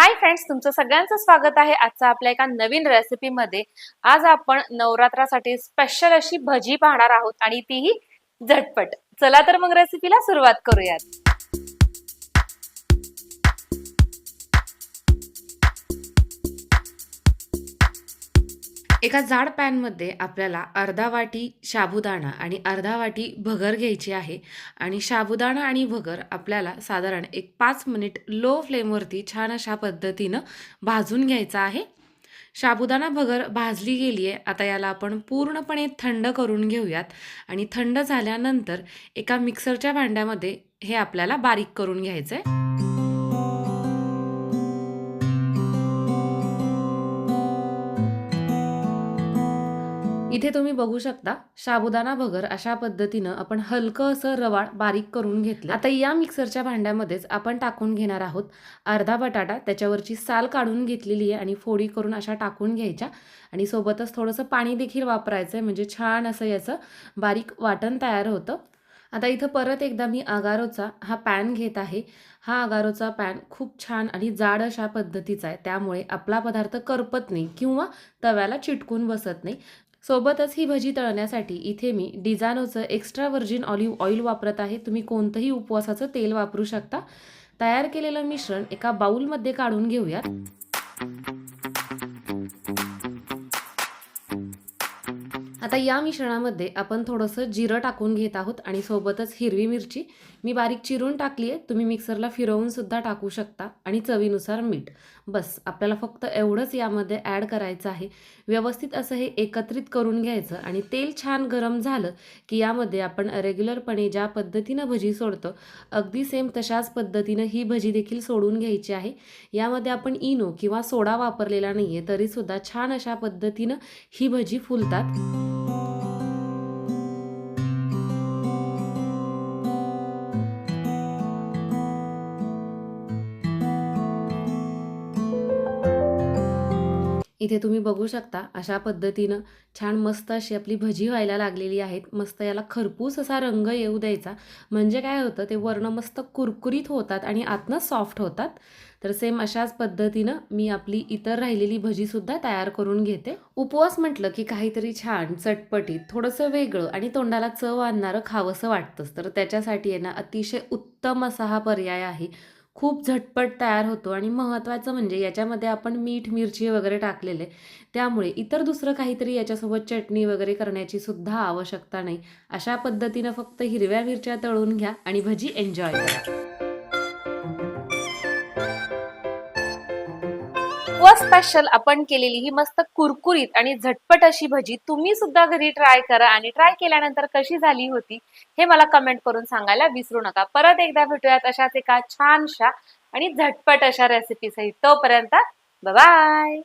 Hi friends तुमचं सगळ्यांचं स्वागत आहे आजचा आपल्या एका नवीन रेसिपीमध्ये आज आपण नवरात्रासाठी स्पेशल अशी भजी पाहणार आहोत आणि तीही झटपट. चला तर मग रेसिपीला सुरुवात करूयात. एका जाड पॅनमध्ये आपल्याला अर्धा वाटी साबुदाणा आणि अर्धा वाटी भगर घ्यायची आहे. आणि साबुदाणा आणि भगर आपल्याला साधारण एक पाच मिनिट लो फ्लेमवरती छान अशा पद्धतीनं भाजून घ्यायचा आहे. साबुदाणा भगर भाजली गेली आहे. आता याला आपण पूर्णपणे थंड करून घेऊयात. आणि थंड झाल्यानंतर एका मिक्सरच्या भांड्यामध्ये हे आपल्याला बारीक करून घ्यायचं आहे इथे तुम्ही बघू शकता साबुदाणा भगर अशा पद्धतीनं आपण हलकं असं रवाळ बारीक करून घेतलं. आता या मिक्सरच्या भांड्यामध्येच आपण टाकून घेणार आहोत अर्धा बटाटा त्याच्यावरची साल काढून घेतलेली आहे आणि फोडी करून अशा टाकून घ्यायच्या. आणि सोबतच थोडंसं पाणी देखील वापरायचं आहे म्हणजे छान असं याचं बारीक वाटण तयार होतं. आता इथं परत एकदा मी अगारोचा हा पॅन घेत आहे. हा अगारोचा पॅन खूप छान आणि जाड अशा पद्धतीचा आहे त्यामुळे आपला पदार्थ करपत नाही किंवा तव्याला चिटकून बसत नाही. सोबतच ही भजी तळण्यासाठी इथे मी डिझानोचं एक्स्ट्रा व्हर्जिन ऑलिव्ह ऑइल वापरत आहे. तुम्ही कोणतंही उपवासाचं तेल वापरू शकता. तयार केलेलं मिश्रण एका बाऊलमध्ये काढून घेऊयात. आता या मिश्रणामध्ये आपण थोडंसं जिरं टाकून घेत आहोत आणि सोबतच हिरवी मिरची. मी बारीक चिरून टाकली आहे. तुम्ही मिक्सरला फिरवून सुद्धा टाकू शकता आणि चवीनुसार मीठ. बस आपल्याला फक्त एवढंच यामध्ये ॲड करायचं आहे. व्यवस्थित असं हे एकत्रित करून घ्यायचं आणि तेल छान गरम झालं की यामध्ये आपण रेग्युलरपणे ज्या पद्धतीनं भजी सोडतो अगदी सेम तशाच पद्धतीनं ही भजी देखील सोडून घ्यायची आहे. यामध्ये आपण इनो किंवा सोडा वापरलेला नाही आहे तरीसुद्धा छान अशा पद्धतीनं ही भजी फुलतात. इथे तुम्ही बघू शकता अशा पद्धतीनं छान मस्त अशी आपली भजी व्हायला लागलेली आहेत. मस्त याला खरपूस असा रंग येऊ द्यायचा. म्हणजे काय होतं ते वर्ण मस्त कुरकुरीत होतात आणि आतनं सॉफ्ट होतात. तर सेम अशाच पद्धतीनं मी आपली इतर राहिलेली भजीसुद्धा तयार करून घेते. उपवास म्हटलं की काहीतरी छान चटपटीत थोडंसं वेगळं आणि तोंडाला चव आणणारं खावंसं वाटतंच. तर त्याच्यासाठी आहे ना अतिशय उत्तम असा हा पर्याय आहे. खूप झटपट तयार होतो. आणि महत्त्वाचं म्हणजे याच्यामध्ये आपण मीठ मिरची वगैरे टाकलेले. त्यामुळे इतर दुसरं काहीतरी याच्यासोबत चटणी वगैरे करण्याची सुद्धा आवश्यकता नाही. अशा पद्धतीनं फक्त हिरव्या मिरच्या तळून घ्या आणि भजी एन्जॉय करा. व स्पेशल आपण केलेली ही मस्त कुरकुरीत आणि झटपट अशी भजी. तुम्ही सुद्धा घरी ट्राय करा आणि ट्राय केल्यानंतर कशी झाली होती हे मला कमेंट करून सांगायला विसरू नका. परत एकदा भेटूयात अशाच एका छानशा आणि झटपट अशा रेसिपी सहित. तोपर्यंत बाय